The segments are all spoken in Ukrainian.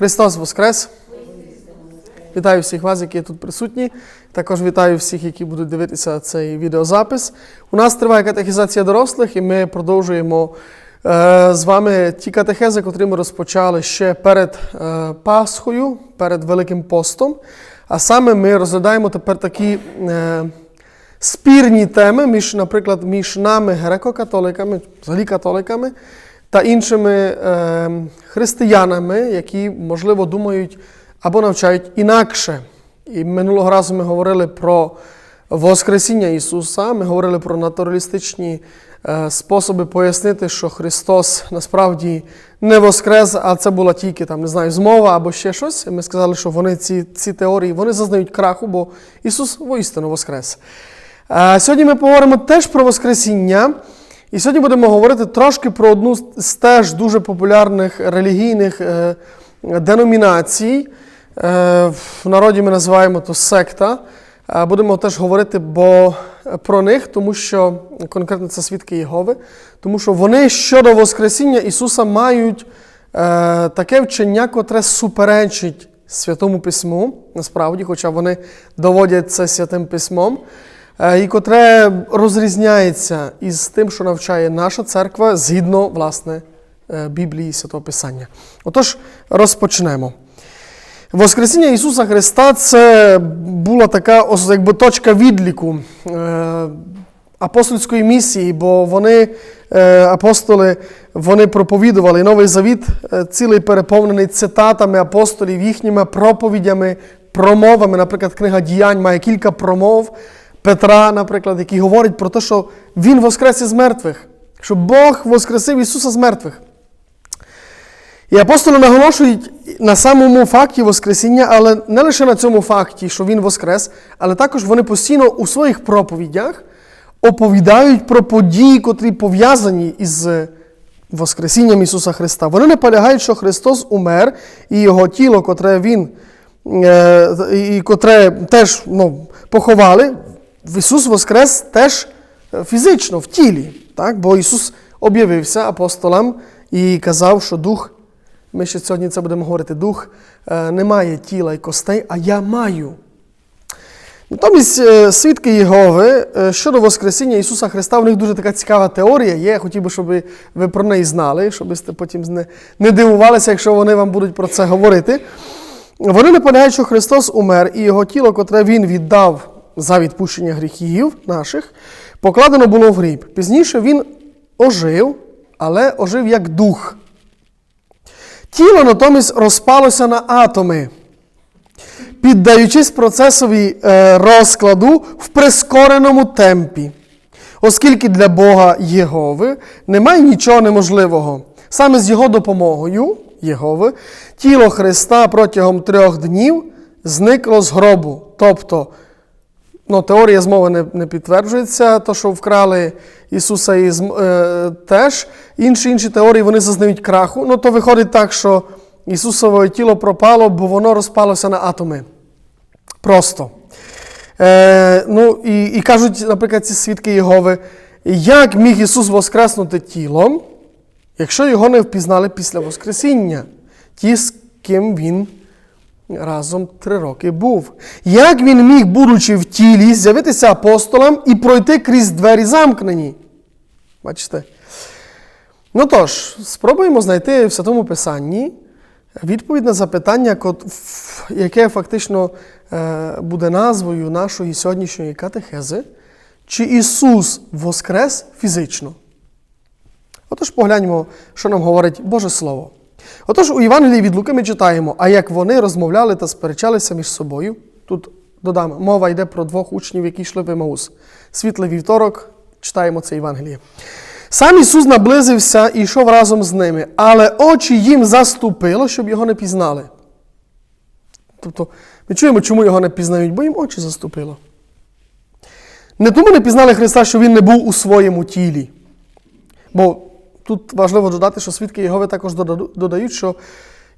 Христос Воскрес! Вітаю всіх вас, які тут присутні. Також вітаю всіх, які будуть дивитися цей відеозапис. У нас триває катехізація дорослих, і ми продовжуємо е, з вами ті катехези, котрі ми розпочали ще перед е, Пасхою, перед Великим постом. А саме ми розглядаємо тепер такі е, спірні теми між, наприклад, між нами, греко-католиками, взагалі католиками, та іншими е, християнами, які, можливо, думають або навчають інакше. І минулого разу ми говорили про Воскресіння Ісуса, ми говорили про натуралістичні е, способи пояснити, що Христос насправді не воскрес, а це була тільки там, не знаю, змова або ще щось. Ми сказали, що вони ці, ці теорії вони зазнають краху, бо Ісус воістину воскрес. Е, Сьогодні ми поговоримо теж про Воскресіння. І сьогодні будемо говорити трошки про одну з теж дуже популярних релігійних е, деномінацій. Е, в народі ми називаємо то секта. Е, Будемо теж говорити бо, про них, тому що конкретно це свідки Єгови, тому що вони щодо Воскресіння Ісуса мають е, таке вчення, котре суперечить Святому Письму, насправді, хоча вони доводять це святим письмом, е, і котре розрізняється із тим, що навчає наша церква згідно власне е, Біблії Святого Писання. Отож, розпочнемо. Воскресіння Ісуса Христа це була така якби, точка відліку е, апостольської місії, бо вони, е, апостоли, вони проповідували Новий Завіт, е, цілий переповнений цитатами апостолів, їхніми проповідями, промовами. Наприклад, книга діянь має кілька промов Петра, наприклад, який говорить про те, що Він воскрес із мертвих, що Бог воскресив Ісуса з мертвих. І апостоли наголошують на самому факті Воскресіння, але не лише на цьому факті, що Він Воскрес, але також вони постійно у своїх проповідях оповідають про події, котрі пов'язані із Воскресінням Ісуса Христа. Вони наполягають, що Христос умер, і Його тіло, котре Він е, і котре теж ну, поховали, Ісус Воскрес теж фізично, в тілі. Так? Бо Ісус об'явився апостолам і казав, що Дух. Ми ще сьогодні це будемо говорити. Дух е, не має тіла і костей, а я маю. Натомість е, свідки Єгови е, щодо Воскресіння Ісуса Христа, в них дуже така цікава теорія є. Я хотів би, щоб ви про неї знали, щоб ви потім не дивувалися, якщо вони вам будуть про це говорити. Вони наполягають, що Христос умер, і Його тіло, котре Він віддав за відпущення гріхів наших, покладено було в гріб. Пізніше Він ожив, але ожив як дух. Тіло натомість розпалося на атоми, піддаючись процесові е, розкладу в прискореному темпі, оскільки для Бога Єгови немає нічого неможливого. Саме з його допомогою Єгови тіло Христа протягом трьох днів зникло з гробу. Тобто, ну, теорія змови не, не підтверджується, то, що вкрали Ісуса із, е, теж. Інші інші теорії вони зазнають краху. Ну, то виходить так, що Ісусове тіло пропало, бо воно розпалося на атоми. Просто. Е, ну, І і кажуть, наприклад, ці свідки Єгови, як міг Ісус воскреснути тілом, якщо його не впізнали після Воскресіння, ті, з ким Він разом три роки був. Як він міг, будучи в тілі, з'явитися апостолам і пройти крізь двері замкнені? Бачите? Ну тож, спробуємо знайти в Святому Писанні відповідь на запитання, яке фактично е, буде назвою нашої сьогоднішньої катехези. Чи Ісус воскрес фізично? Отож, погляньмо, що нам говорить Боже Слово. Отож, у Євангелії від Луки ми читаємо, а як вони розмовляли та сперечалися між собою. Тут додам, мова йде про двох учнів, які йшли в Емаус. Світлий вівторок, читаємо це Євангеліє. Сам Ісус наблизився і йшов разом з ними, але очі їм заступило, щоб його не пізнали. Тобто, ми чуємо, чому його не пізнають, бо їм очі заступило. Не тому не пізнали Христа, що Він не був у своєму тілі. Бо тут важливо додати, що свідки Єгови також додають, що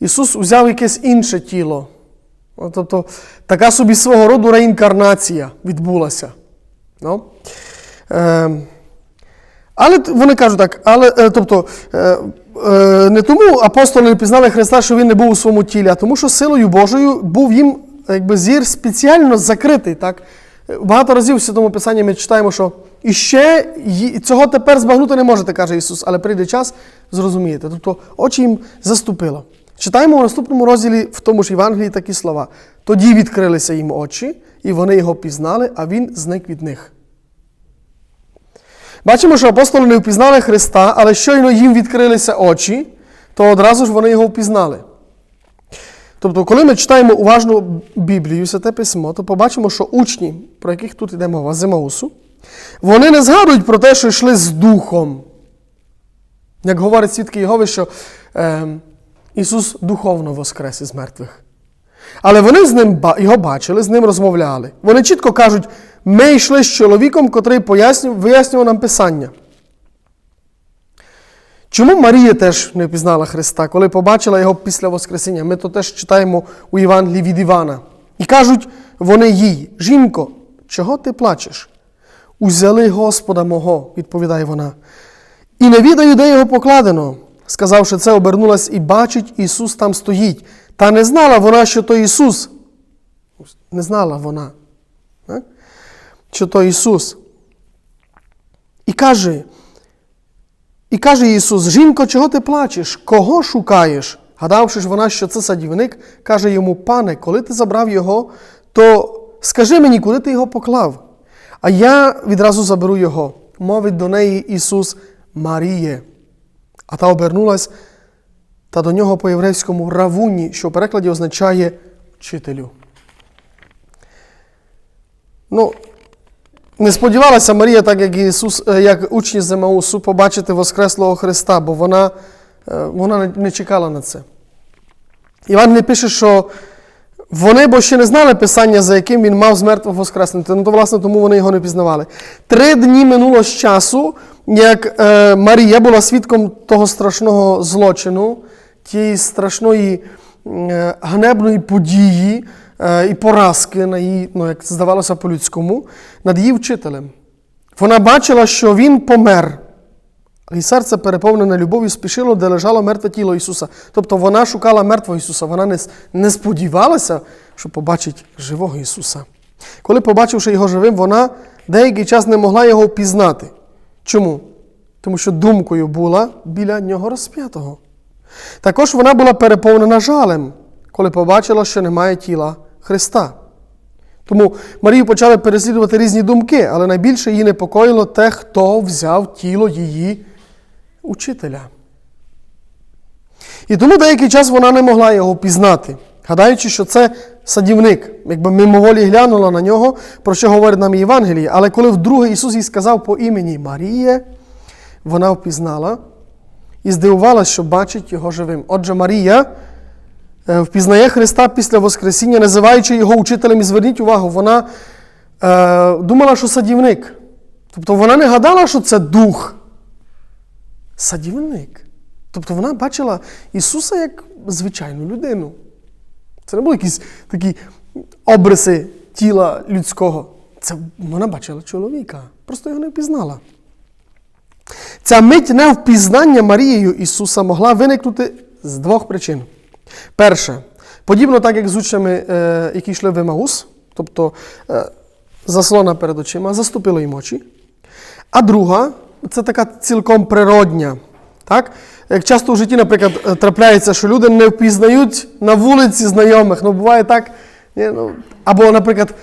Ісус узяв якесь інше тіло. Тобто, така собі свого роду реінкарнація відбулася. Ну? Е, але вони кажуть так, але, тобто, е, не тому апостоли не пізнали Христа, що Він не був у своєму тілі, а тому, що силою Божою був їм якби, зір спеціально закритий. Так? Багато разів в Святому Писанні ми читаємо, що і ще й- цього тепер збагнути не можете, каже Ісус, але прийде час, зрозумієте. Тобто очі їм заступило. Читаємо у наступному розділі в тому ж Євангелії такі слова. Тоді відкрилися їм очі, і вони його пізнали, а він зник від них. Бачимо, що апостоли не впізнали Христа, але щойно їм відкрилися очі, то одразу ж вони його впізнали. Тобто, коли ми читаємо уважно Біблію, Святе Письмо, то побачимо, що учні, про яких тут йде мова, з Емаусу, вони не згадують про те, що йшли з Духом. Як говорить свідки Єгови, що е, Ісус духовно воскрес із мертвих. Але вони з ним його бачили, з ним розмовляли. Вони чітко кажуть, ми йшли з чоловіком, котрий пояснював, вияснював нам Писання. Чому Марія теж не впізнала Христа, коли побачила його після Воскресіння? Ми то теж читаємо у Євангелії від Івана. І кажуть вони їй: Жінко, чого ти плачеш? Узяли Господа мого, відповідає вона. І не відаю, де його покладено. Сказавши це, обернулась і бачить, Ісус там стоїть. Та не знала вона, що то Ісус. Не знала вона, що то Ісус. І каже, і каже Ісус: Жінко, чого ти плачеш? Кого шукаєш? Гадавши ж вона, що це садівник, каже йому, пане, коли ти забрав його, то скажи мені, куди ти його поклав? А я відразу заберу його. Мовить до неї Ісус Маріє. А та обернулась та до нього по єврейському равуні, що в перекладі означає вчителю. Ну, не сподівалася Марія, так як Ісус, е, як учні з Емаусу, побачити Воскреслого Христа, бо вона, е, вона не- чекала на це. Іван не пише, що вони бо ще не знали Писання, за яким він мав з мертвих воскреснути. Ну, то, власне, тому вони його не пізнавали. Три дні минуло з часу, як е, Марія була свідком того страшного злочину, тієї страшної ганебної події і поразки на її, ну, як здавалося по-людському, над її вчителем. Вона бачила, що він помер. І серце переповнене любов'ю спішило, де лежало мертве тіло Ісуса. Тобто вона шукала мертвого Ісуса, вона не, не сподівалася, що побачить живого Ісуса. Коли, побачивши його живим, вона деякий час не могла його впізнати. Чому? Тому що думкою була біля нього розп'ятого. Також вона була переповнена жалем, коли побачила, що немає тіла Христа. Тому Марію почали переслідувати різні думки, але найбільше її непокоїло те, хто взяв тіло її учителя. І тому деякий час вона не могла його пізнати, гадаючи, що це садівник, якби мимоволі глянула на нього, про що говорить нам Євангеліє. Але коли вдруге Ісус їй сказав по імені Маріє, вона впізнала і здивувалася, що бачить його живим. Отже, Марія впізнає Христа після Воскресіння, називаючи його учителем, і зверніть увагу, вона е, думала, що садівник. Тобто вона не гадала, що це дух. Садівник. Тобто вона бачила Ісуса як звичайну людину. Це не були якісь такі обриси тіла людського. Це вона бачила чоловіка, просто його не впізнала. Ця мить невпізнання Марією Ісуса могла виникнути з двох причин. Перше, подібно так, як з учнями, е, які йшли в Емаус, тобто е, заслона перед очима, заступило їм очі. А друга це така цілком природня. Так? Як часто в житті, наприклад, е, трапляється, що люди не впізнають на вулиці знайомих. Ну, буває так. ну, Або, наприклад,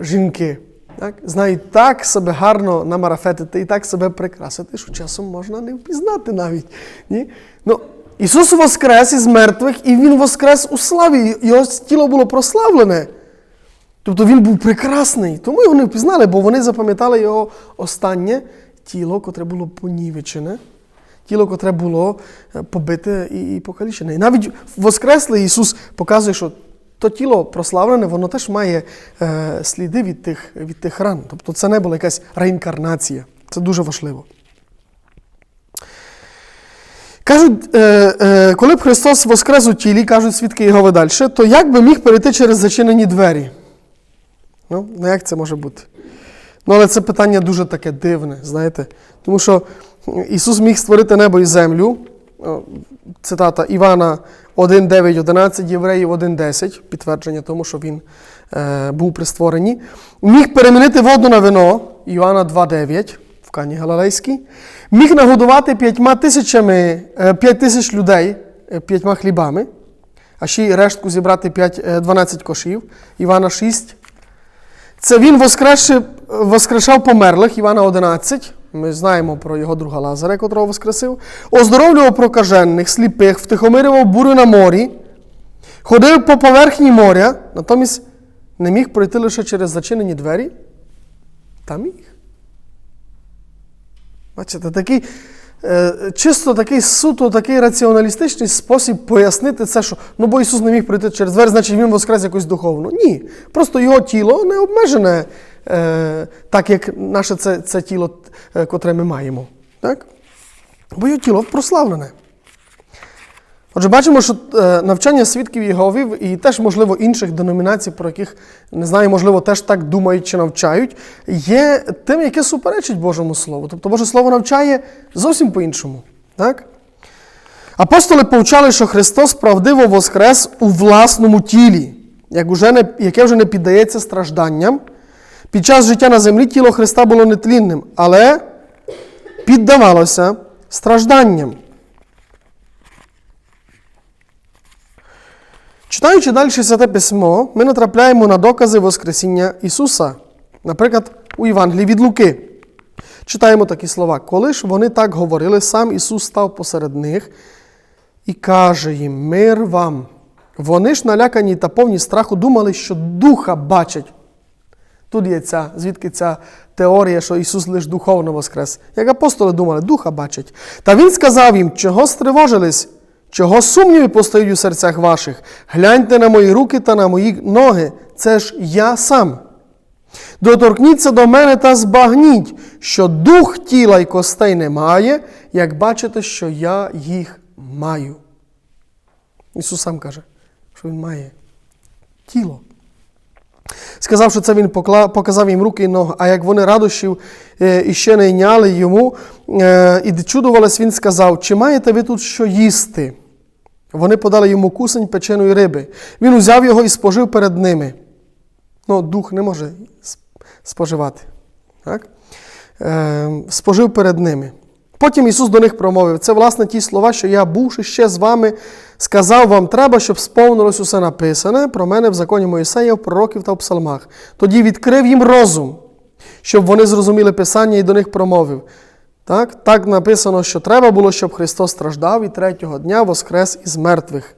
жінки так? знають так себе гарно намарафетити і так себе прикрасити, що часом можна не впізнати навіть. Ні? Ну, Ісус воскрес із мертвих, і Він воскрес у славі. Його тіло було прославлене. Тобто він був прекрасний, тому його не впізнали, бо вони запам'ятали його останнє тіло, котре було понівечене, тіло, котре було е, побите і, покалічене. І навіть Воскреслий Ісус показує, що то тіло прославлене, воно теж має е, сліди від тих, від тих ран. Тобто це не була якась реінкарнація. Це дуже важливо. Кажуть, е, е, коли б Христос воскрес у тілі, кажуть свідки Єгови далі, то як би міг перейти через зачинені двері? Ну, ну як це може бути? Ну, але це питання дуже таке дивне, знаєте. Тому що Ісус міг створити небо і землю. Цитата Івана 1, 9, 11, Євреїв 1, 10, підтвердження тому, що він е, був при створенні. Міг перемінити воду на вино, Іоанна 2, 9, в Кані Галилейській. Міг нагодувати п'ятьма тисячами, е, п'ять тисяч людей е, п'ятьма хлібами, а ще й рештку зібрати 5, е, 12 кошів, Івана 6. Це він воскрешав померлих, Івана 11. Ми знаємо про його друга Лазаря, котрого воскресив. Оздоровлював прокажених, сліпих, втихомирював бурю на морі, ходив по поверхні моря, натомість не міг пройти лише через зачинені двері. Та міг. Бачите, такий, е, чисто такий суто, такий раціоналістичний спосіб пояснити це, що ну бо Ісус не міг пройти через двері, значить Він воскрес якось духовно. Ні. Просто його тіло не обмежене, е, так як наше це, це тіло, е, котре ми маємо. Так? Бо його тіло прославлене. Отже, бачимо, що е, навчання свідків Єговів і теж, можливо, інших деномінацій, про яких не знаю, можливо, теж так думають чи навчають, є тим, яке суперечить Божому Слову. Тобто Боже Слово навчає зовсім по-іншому. Так? Апостоли повчали, що Христос правдиво воскрес у власному тілі, як уже не, яке вже не піддається стражданням. Під час життя на землі тіло Христа було нетлінним, але піддавалося стражданням. Читаючи далі Святе Письмо, ми натрапляємо на докази Воскресіння Ісуса. Наприклад, у Євангелії від Луки. Читаємо такі слова. Коли ж вони так говорили, сам Ісус став посеред них і каже їм: Мир вам. Вони ж налякані та повні страху думали, що духа бачать. Тут є ця, звідки ця теорія, що Ісус лише духовно воскрес. Як апостоли думали, духа бачать. Та Він сказав їм, чого стривожились, чого сумніви постають у серцях ваших. Гляньте на мої руки та на мої ноги. Це ж я сам. Доторкніться до мене та збагніть, що дух тіла й костей немає, як бачите, що я їх маю. Ісус сам каже, що Він має тіло. Сказав, що це він показав їм руки і ноги, а як вони радощів е, іще не йняли йому е, і чудувались, він сказав, чи маєте ви тут що їсти? Вони подали йому кусень печеної риби. Він узяв його і спожив перед ними. Ну, дух не може споживати. Так? Е, спожив перед ними. Потім Ісус до них промовив: це, власне, ті слова, що я, бувши ще з вами, сказав вам, треба, щоб сповнилось усе написане про мене в законі Моїсея, в пророків та в псалмах. Тоді відкрив їм розум, щоб вони зрозуміли Писання і до них промовив. Так, так написано, що треба було, щоб Христос страждав і третього дня воскрес із мертвих.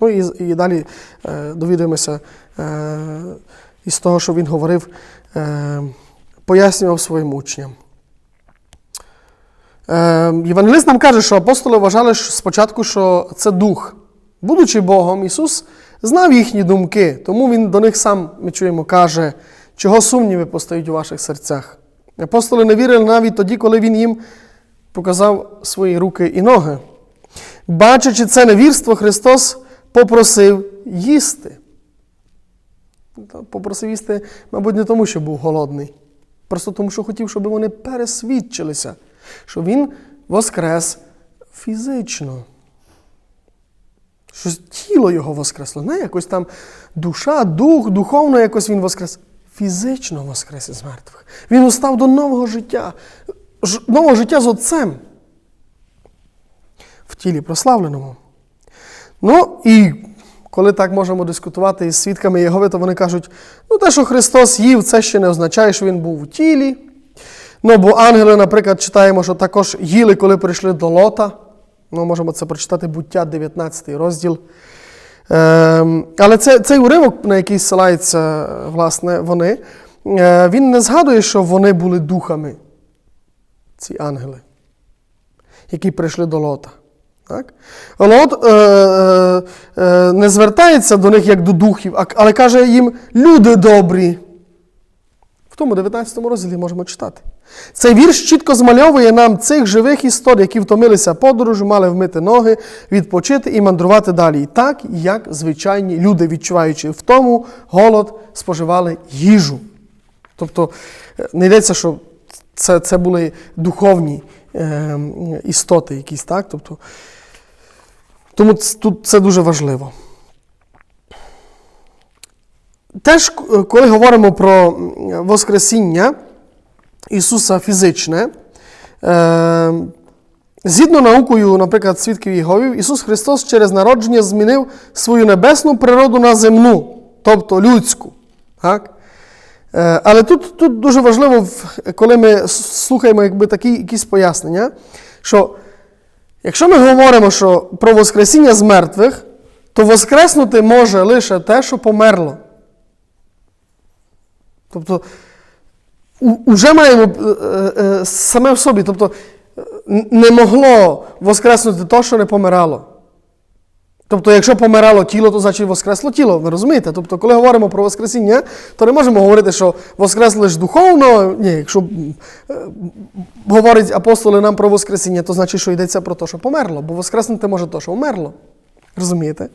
Ну і, і далі е, довідаємося е, із того, що він говорив, е, пояснював своїм учням. Е, Євангелист нам каже, що апостоли вважали спочатку, що це дух. Будучи Богом, Ісус знав їхні думки, тому Він до них сам, ми чуємо, каже, чого сумніви постають у ваших серцях. Апостоли не вірили навіть тоді, коли Він їм показав свої руки і ноги. Бачачи це невірство, Христос попросив їсти. Попросив їсти, мабуть, не тому, що був голодний, просто тому, що хотів, щоб вони пересвідчилися, що Він воскрес фізично. Що тіло його воскресло, не якось там душа, дух, духовно якось він воскрес. Фізично воскрес із мертвих. Він устав до нового життя, нового життя з Отцем в тілі прославленому. Ну і коли так можемо дискутувати із свідками Єгови, то вони кажуть, ну те, що Христос їв, це ще не означає, що Він був у тілі. Ну, бо ангели, наприклад, читаємо, що також їли, коли прийшли до Лота. Ну, можемо це прочитати буття 19 розділ. Ем, але це, цей уривок, на який ссилаються, власне, вони, е, він не згадує, що вони були духами, ці ангели, які прийшли до Лота. Так? Лот е, е, е, не звертається до них як до духів, але каже їм люди добрі. В тому 19 розділі можемо читати. Цей вірш чітко змальовує нам цих живих істот, які втомилися подорожу, мали вмити ноги, відпочити і мандрувати далі. Так, як звичайні люди, відчуваючи втому, голод, споживали їжу. Тобто е, не йдеться, що це, це були духовні е, істоти якісь, так? Тобто, тому тут це дуже важливо. Теж, коли говоримо про Воскресіння Ісуса фізичне, е, згідно наукою, наприклад, свідків Єговів, Ісус Христос через народження змінив свою небесну природу на земну, тобто людську. Так? Е, Але тут, тут дуже важливо, коли ми слухаємо якби, такі якісь пояснення, що якщо ми говоримо що про Воскресіння з мертвих, то воскреснути може лише те, що померло. Тобто, уже маємо е, е, саме в собі, тобто е, не могло воскреснути те, що не помирало. Тобто, якщо помирало тіло, то значить воскресло тіло. Ви розумієте? Тобто, коли говоримо про Воскресіння, то не можемо говорити, що воскресло лише духовно. Ні, якщо говорять апостоли нам про Воскресіння, то значить, що йдеться про те, що померло, бо воскреснути може те, що вмерло. Розумієте?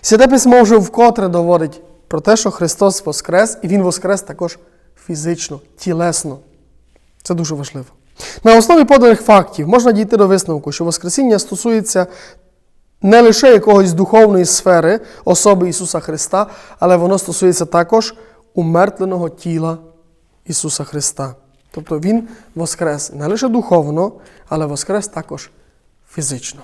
Святе письмо вже вкотре доводить про те, що Христос воскрес, і Він воскрес також фізично, тілесно. Це дуже важливо. На основі поданих фактів можна дійти до висновку, що Воскресіння стосується не лише якогось духовної сфери особи Ісуса Христа, але воно стосується також умертвленого тіла Ісуса Христа. Тобто Він воскрес не лише духовно, але воскрес також фізично.